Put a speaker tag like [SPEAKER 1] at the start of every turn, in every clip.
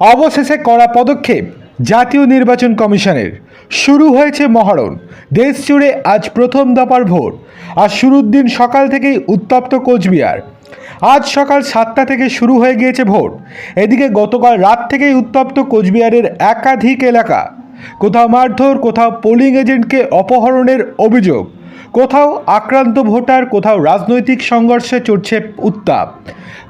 [SPEAKER 1] অবশেষে কড়া পদক্ষেপ জাতীয় নির্বাচন কমিশনের। শুরু হয়েছে মহরণ দেশ জুড়ে আজ প্রথম দফার ভোট। আর শুরুর দিন সকাল থেকেই উত্তপ্ত কোচবিহার। আজ সকাল সাতটা থেকে শুরু হয়ে গিয়েছে ভোট। এদিকে গতকাল রাত থেকেই উত্তপ্ত কোচবিহারের একাধিক এলাকা। কোথাও মারধর, কোথাও পোলিং এজেন্টকে অপহরণের অভিযোগ। কোথাও আক্রান্ত ভোটার, কোথাও রাজনৈতিক সংঘর্ষে চড়ছে উত্তাপ।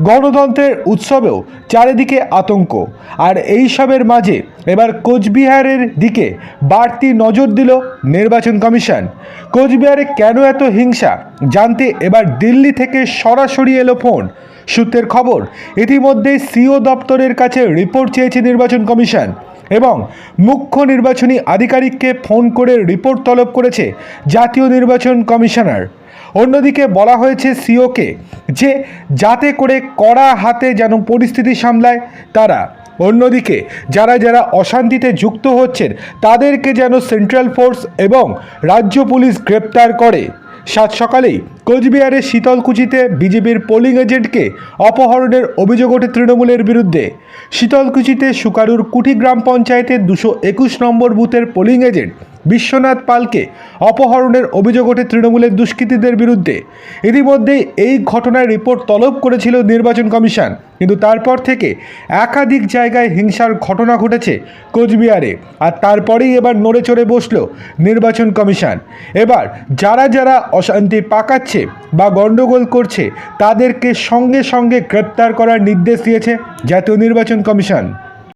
[SPEAKER 1] গণতন্ত্রের উৎসবেও চারিদিকে আতঙ্ক। আর এইসবের মাঝে এবার কোচবিহারের দিকে বাড়তি নজর দিল নির্বাচন কমিশন। কোচবিহারে কেন এত হিংসা? জানতে এবার দিল্লি থেকে সরাসরি এলো ফোন। সূত্রের খবর, ইতিমধ্যেই সিও দপ্তরের কাছে রিপোর্ট চেয়েছে নির্বাচন কমিশন। এবং মুখ্য নির্বাচনী আধিকারিককে ফোন করে রিপোর্ট তলব করেছে জাতীয় নির্বাচন কমিশনার। অন্যদিকে বলা হয়েছে সিওকে যে যাতে করে কড়া হাতে যেন পরিস্থিতি সামলায় তারা। অন্যদিকে যারা যারা অশান্তিতে যুক্ত হচ্ছেন তাদেরকে যেন সেন্ট্রাল ফোর্স এবং রাজ্য পুলিশ গ্রেপ্তার করে। সাত সকালেই কোচবিহারের শীতলকুচিতে বিজেপির পোলিং এজেন্টকে অপহরণের অভিযোগ ওঠে তৃণমূলের বিরুদ্ধে। শীতলকুচিতে সুকারুর কুঠি গ্রাম পঞ্চায়েতের দুশো একুশ নম্বর বুথের পোলিং এজেন্ট বিশ্বনাথ পালকে অপহরণের অভিযোগ ওঠে তৃণমূলের দুষ্কৃতীদের বিরুদ্ধে। ইতিমধ্যেই এই ঘটনার রিপোর্ট তলব করেছিল নির্বাচন কমিশন। কিন্তু তারপর থেকে একাধিক জায়গায় হিংসার ঘটনা ঘটেছে কোচবিহারে। আর তারপরেই এবার নড়ে চড়ে বসল নির্বাচন কমিশন। এবার যারা যারা অশান্তি পাকাচ্ছে বা গণ্ডগোল করছে, তাদেরকে সঙ্গে সঙ্গে গ্রেপ্তার করার নির্দেশ দিয়েছে জাতীয় নির্বাচন কমিশন।